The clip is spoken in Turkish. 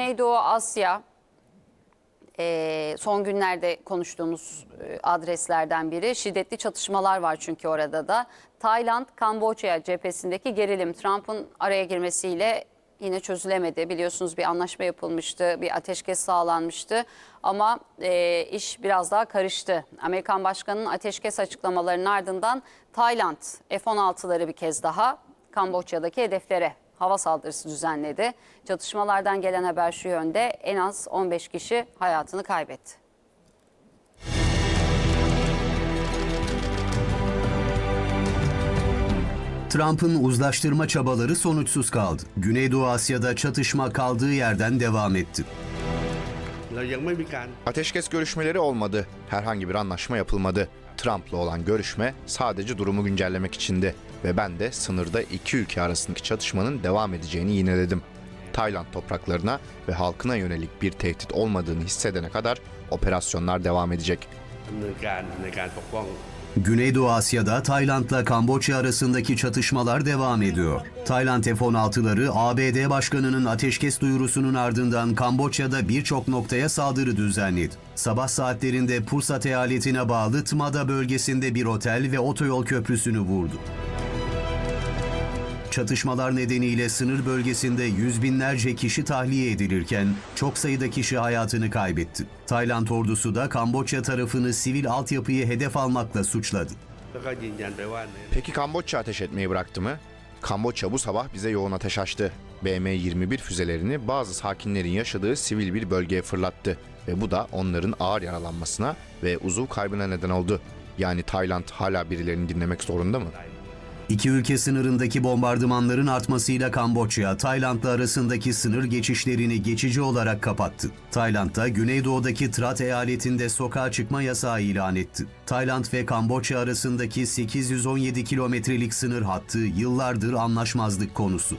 Güneydoğu Asya e, son günlerde konuştuğumuz e, adreslerden biri. Şiddetli çatışmalar var çünkü orada da. Tayland, Kamboçya cephesindeki gerilim Trump'ın araya girmesiyle yine çözülemedi. Biliyorsunuz bir anlaşma yapılmıştı, bir ateşkes sağlanmıştı ama e, iş biraz daha karıştı. Amerikan Başkanı'nın ateşkes açıklamalarının ardından Tayland F-16'ları bir kez daha Kamboçya'daki hedeflere hava saldırısı düzenledi. Çatışmalardan gelen haber şu yönde en az 15 kişi hayatını kaybetti. Trump'ın uzlaştırma çabaları sonuçsuz kaldı. Güneydoğu Asya'da çatışma kaldığı yerden devam etti. Ateşkes görüşmeleri olmadı. Herhangi bir anlaşma yapılmadı. Trump'la olan görüşme sadece durumu güncellemek içindi ve ben de sınırda iki ülke arasındaki çatışmanın devam edeceğini yineledim. Tayland topraklarına ve halkına yönelik bir tehdit olmadığını hissedene kadar operasyonlar devam edecek. Güneydoğu Asya'da Tayland'la Kamboçya arasındaki çatışmalar devam ediyor. Tayland F-16'ları ABD Başkanı'nın ateşkes duyurusunun ardından Kamboçya'da birçok noktaya saldırı düzenledi. Sabah saatlerinde Pursat eyaletine bağlı Tmada bölgesinde bir otel ve otoyol köprüsünü vurdu. Çatışmalar nedeniyle sınır bölgesinde yüz binlerce kişi tahliye edilirken çok sayıda kişi hayatını kaybetti. Tayland ordusu da Kamboçya tarafını sivil altyapıyı hedef almakla suçladı. Peki Kamboçya ateş etmeyi bıraktı mı? Kamboçya bu sabah bize yoğun ateş açtı. BM-21 füzelerini bazı sakinlerin yaşadığı sivil bir bölgeye fırlattı ve bu da onların ağır yaralanmasına ve uzuv kaybına neden oldu. Yani Tayland hala birilerini dinlemek zorunda mı? İki ülke sınırındaki bombardımanların artmasıyla Kamboçya, Tayland'la arasındaki sınır geçişlerini geçici olarak kapattı. Tayland da Güneydoğu'daki Trat eyaletinde sokağa çıkma yasağı ilan etti. Tayland ve Kamboçya arasındaki 817 kilometrelik sınır hattı yıllardır anlaşmazlık konusu.